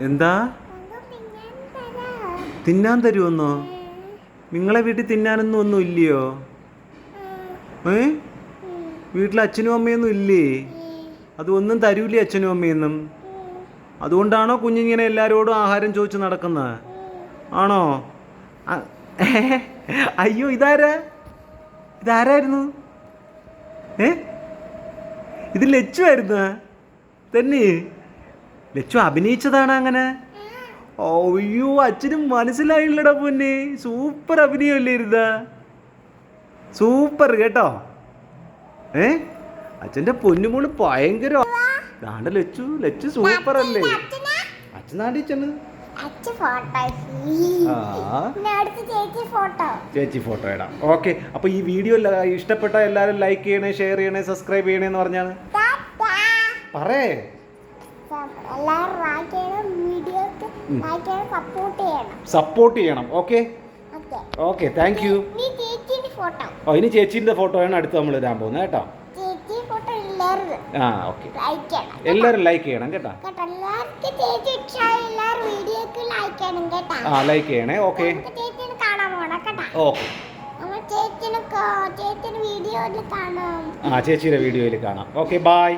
എന്താ? തിന്നാൻ തരുമെന്നോ നിങ്ങളെ വീട്ടിൽ തിന്നാനൊന്നും ഒന്നും ഇല്ലയോ? ഏ? വീട്ടിൽ അച്ഛനും അമ്മയൊന്നും ഇല്ലേ? അതൊന്നും തരൂലേ അച്ഛനും അമ്മയൊന്നും? അതുകൊണ്ടാണോ കുഞ്ഞിങ്ങനെ എല്ലാവരോടും ആഹാരം ചോദിച്ച് നടക്കുന്നത് ആണോ? അയ്യോ ഇതാരാ? ഇതാരായിരുന്നു? ഏ? ഇത് ലച്ചുമായിരുന്നു തന്നെ? ലച്ചു അഭിനയിച്ചതാണ് അങ്ങനെ? അയ്യോ അച്ഛനും മനസ്സിലായില്ലടാ പൊന്നെ. സൂപ്പർ അഭിനയമല്ലേ ഇരുന്ന സൂപ്പർ കേട്ടോ. ഏ? അച്ഛന്റെ പൊന്നുമോൾ ഭയങ്കര ദാണ്ട ലച്ചു. ലച്ചു സൂപ്പർ അല്ലേ അച്ഛൻ ചെന്ന് ഫോട്ടോ. ചേച്ചി ഫോട്ടോ ഇടാം. ഓക്കെ. അപ്പൊ ഈ വീഡിയോ ഇഷ്ടപ്പെട്ട എല്ലാവരും ലൈക്ക് ചെയ്യണേ ഷെയർ ചെയ്യണേ സബ്സ്ക്രൈബ് ചെയ്യണേന്ന് പറഞ്ഞാണ്? പറയേ. സപ്പോർട്ട് ചെയ്യണം. ഓക്കെ. ഓക്കെ താങ്ക് യു ചേച്ചിന്റെ ഓ ഇനി ചേച്ചീന്റെ ഫോട്ടോയാണ് അടുത്ത് നമ്മൾ ഇടാൻ പോകുന്നത് കേട്ടോ? ആ ഓക്കെ ലൈക്ക് ചെയ്യണം എല്ലാവരും ലൈക്ക് ചെയ്യണം കേട്ടോ. ആ ലൈക്ക് ചെയ്യണേ ഓക്കെ ഓക്കെ ചേച്ചിന്റെ ആ ചേച്ചിയുടെ വീഡിയോയിൽ കാണാം. Okay bye